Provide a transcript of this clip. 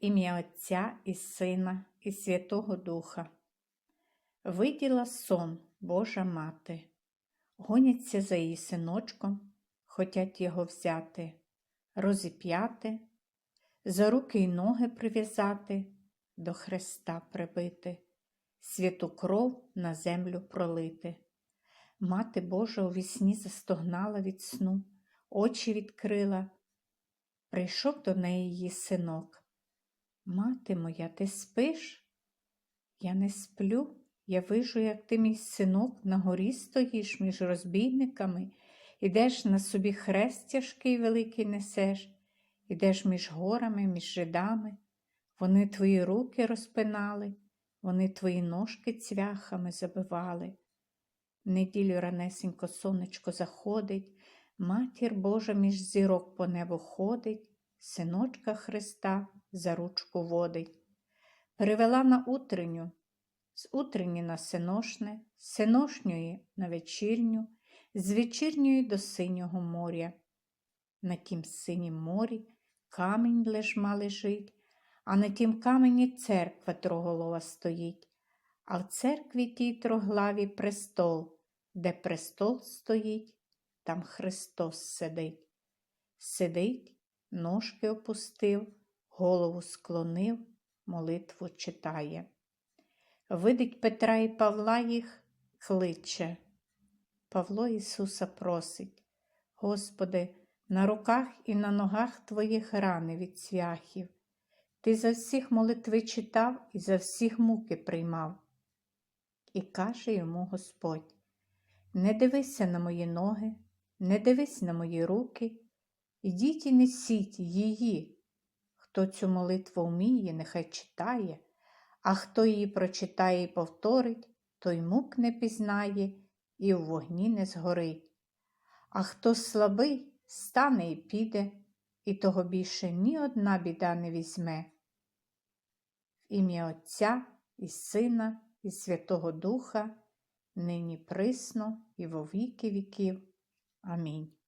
Ім'я Отця і Сина, і Святого Духа. Виділа сон Божа мати, гоняться за її синочком, хотять його взяти, розіп'яти, за руки й ноги прив'язати, до хреста прибити, святу кров на землю пролити. Мати Божа у вісні застогнала від сну, очі відкрила. Прийшов до неї її синок. Мати моя, ти спиш? Я не сплю. Я вижу, як ти, мій синок, на горі стоїш між розбійниками, ідеш на собі хрест тяжкий великий несеш, ідеш між горами, між жидами. Вони твої руки розпинали, вони твої ножки цвяхами забивали. Неділю ранесенько сонечко заходить, матір Божа між зірок по небу ходить, синочка Христа за ручку водить. Привела на утренню, з утренні на синошне, з синошньої на вечірню, з вечірньої до синього моря. На тім синім морі камінь лежма лежить, а на тім камені церква троголова стоїть, а в церкві тій троглаві престол, де престол стоїть, там Христос сидить. Сидить, ножки опустив, голову склонив, молитву читає. Видить Петра і Павла їх кличе. Павло Ісуса просить, Господи, на руках і на ногах Твоїх рани від цвяхів. Ти за всіх молитви читав і за всіх муки приймав. І каже йому Господь: Не дивися на мої ноги, не дивись на мої руки, ідіть і несіть її. Хто цю молитву вміє, нехай читає, а хто її прочитає і повторить, той мук не пізнає і в вогні не згорить. А хто слабий, стане і піде, і того більше ні одна біда не візьме. В ім'я Отця і Сина, і Святого Духа, нині присно і во віки віків. Амінь.